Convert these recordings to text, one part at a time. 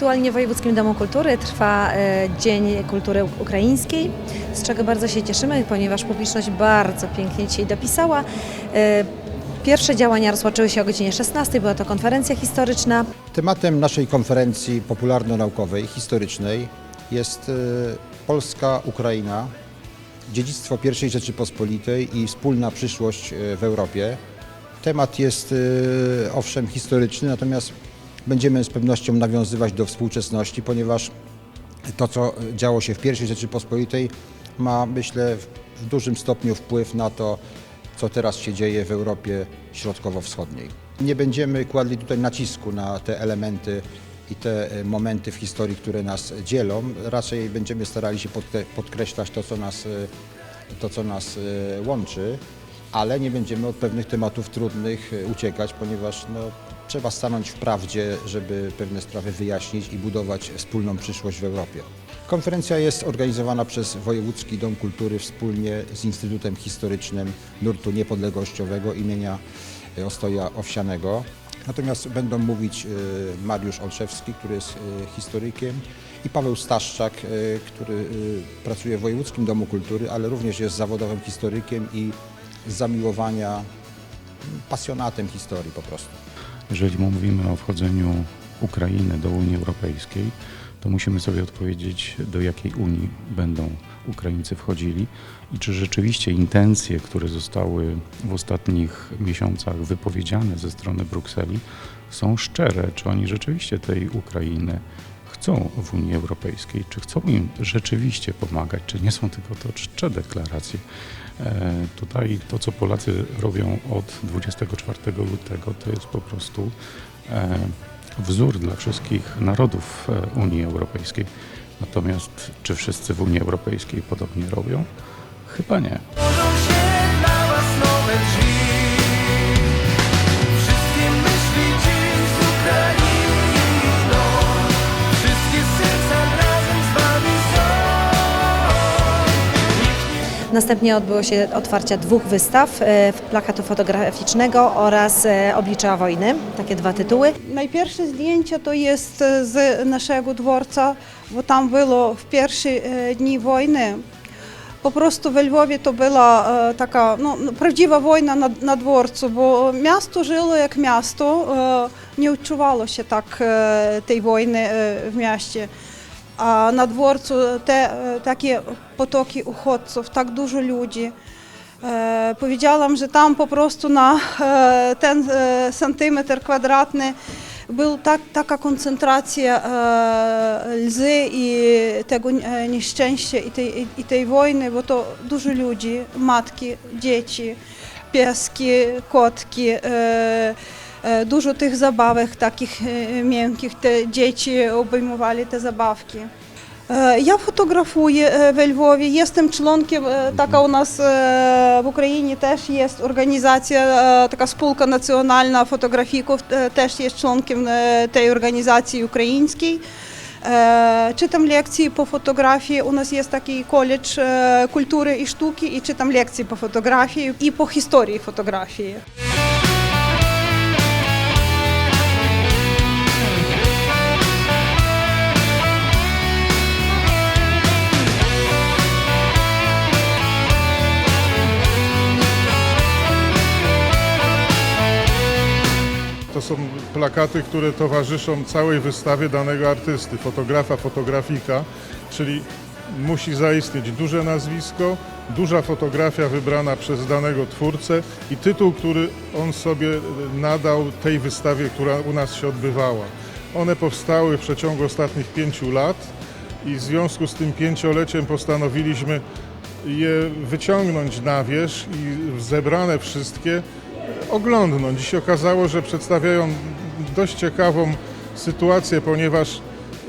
Aktualnie w Wojewódzkim Domu Kultury trwa e, Dzień Kultury Ukraińskiej, z czego bardzo się cieszymy, ponieważ publiczność bardzo pięknie dzisiaj dopisała. E, Pierwsze działania rozpoczęły się o godzinie 16, była to konferencja historyczna. Tematem naszej konferencji popularno-naukowej, historycznej jest e, Polska, Ukraina, dziedzictwo I Rzeczypospolitej i wspólna przyszłość w Europie. Temat jest owszem historyczny, natomiast będziemy z pewnością nawiązywać do współczesności, ponieważ to, co działo się w I Rzeczypospolitej ma, myślę, w- dużym stopniu wpływ na to, co teraz się dzieje w Europie Środkowo-Wschodniej. Nie będziemy kładli tutaj nacisku na te elementy i te e, momenty w historii, które nas dzielą. Raczej będziemy starali się podkre- podkreślać to, co nas, e, to, co nas e, łączy, ale nie będziemy od pewnych tematów trudnych e, uciekać, ponieważ no, trzeba stanąć w prawdzie, żeby pewne sprawy wyjaśnić i budować wspólną przyszłość w Europie. Konferencja jest organizowana przez Wojewódzki Dom Kultury wspólnie z Instytutem Historycznym Nurtu Niepodległościowego imienia Ostoja Owsianego. Natomiast będą mówić e, Mariusz Olszewski, który jest e, historykiem i Paweł Staszczak, który pracuje w Wojewódzkim Domu Kultury, ale również jest zawodowym historykiem i zamiłowania pasjonatem historii po prostu. Jeżeli mówimy o wchodzeniu Ukrainy do Unii Europejskiej, to musimy sobie odpowiedzieć, do jakiej Unii będą Ukraińcy wchodzili i czy rzeczywiście intencje, które zostały w ostatnich miesiącach wypowiedziane ze strony Brukseli, są szczere, czy oni rzeczywiście tej Ukrainy chcą w Unii Europejskiej, czy chcą im rzeczywiście pomagać, czy nie są tylko to czcze deklaracje. E, Tutaj to, co Polacy robią od 24 lutego, to jest po prostu e, wzór dla wszystkich narodów e, Unii Europejskiej. Natomiast czy wszyscy w Unii Europejskiej podobnie robią? Chyba nie. Następnie odbyło się otwarcie dwóch wystaw, e, plakatu fotograficznego oraz e, Oblicza Wojny, takie dwa tytuły. Najpierwsze zdjęcie to jest e, z naszego dworca, bo tam było w pierwsze dni wojny. Po prostu we Lwowie to była taka no, no, prawdziwa wojna na, na dworcu, bo miasto żyło jak miasto, nie odczuwało się tak tej wojny w mieście. E. E, tam po prostu na e, ten e, centymetr kwadratny był tak, taka koncentracja e, łzy i tego e, nieszczęścia i tej, i tej wojny, bo to dużo ludzi, matki, dzieci, pieski, kotki, e, e, dużo tych zabawek takich miękkich, te dzieci obejmowali te zabawki. Е, Я фотографую е, в Львові. Jestem członkiem, е, така у нас е, в Україні теж є організація, е, така спілка національна фотографіків, е, теж є членком е, тієї організації українській. Е, Читам лекції по фотографії. У нас є такий коледж е, культури і штуки, і читам лекції по фотографії і по історії фотографії. Są plakaty, które towarzyszą całej wystawie danego artysty, fotografa, fotografika, czyli musi zaistnieć duże nazwisko, duża fotografia wybrana przez danego twórcę i tytuł, który on sobie nadał tej wystawie, która u nas się odbywała. One powstały w przeciągu ostatnich pięciu lat i w związku z tym pięcioleciem postanowiliśmy je wyciągnąć na wierzch i zebrane wszystkie oglądnąć. Się okazało, że przedstawiają dość ciekawą sytuację, ponieważ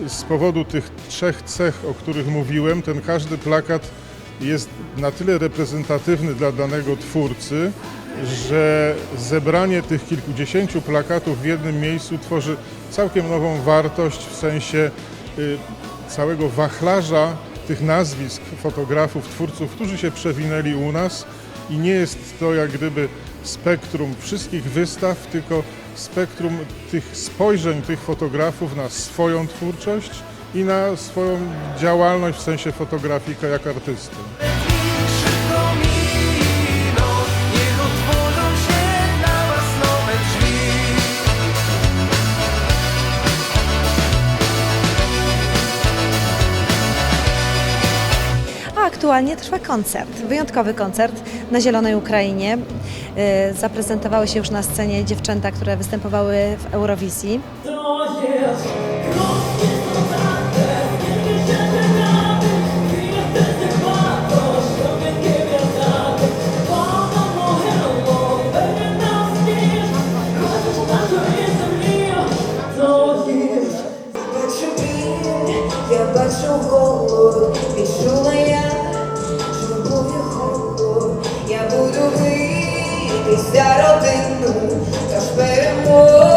z powodu tych trzech cech, o których mówiłem, ten każdy plakat jest na tyle reprezentatywny dla danego twórcy, że zebranie tych kilkudziesięciu plakatów w jednym miejscu tworzy całkiem nową wartość w sensie y, całego wachlarza tych nazwisk fotografów, twórców, którzy się przewinęli u nas i nie jest to jak gdyby spektrum wszystkich wystaw, tylko spektrum tych spojrzeń tych fotografów na swoją twórczość i na swoją działalność w sensie fotografika jak artysty. Aktualnie trwa koncert, wyjątkowy koncert na Zielonej Ukrainie. Y, Zaprezentowały się już na scenie dziewczęta, które występowały w Eurowizji. ya lo tengo, te esperemos.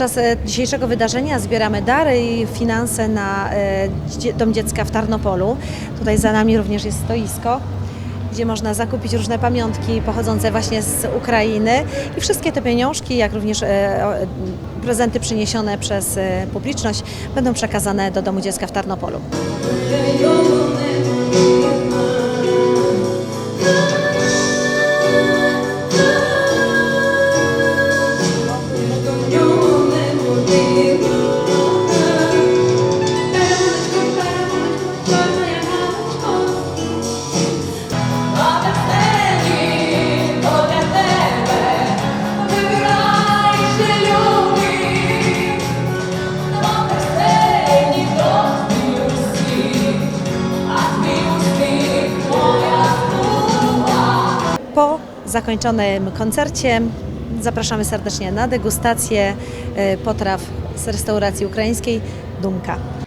Podczas e, dzisiejszego wydarzenia zbieramy dary i finanse na e, Dom Dziecka w Tarnopolu. Tutaj za nami również jest stoisko, gdzie można zakupić różne pamiątki pochodzące właśnie z Ukrainy i wszystkie te pieniążki, jak również e, prezenty przyniesione przez publiczność będą przekazane do Domu Dziecka w Tarnopolu. Zakończonym koncercie zapraszamy serdecznie na degustację e, potraw z restauracji ukraińskiej Dumka.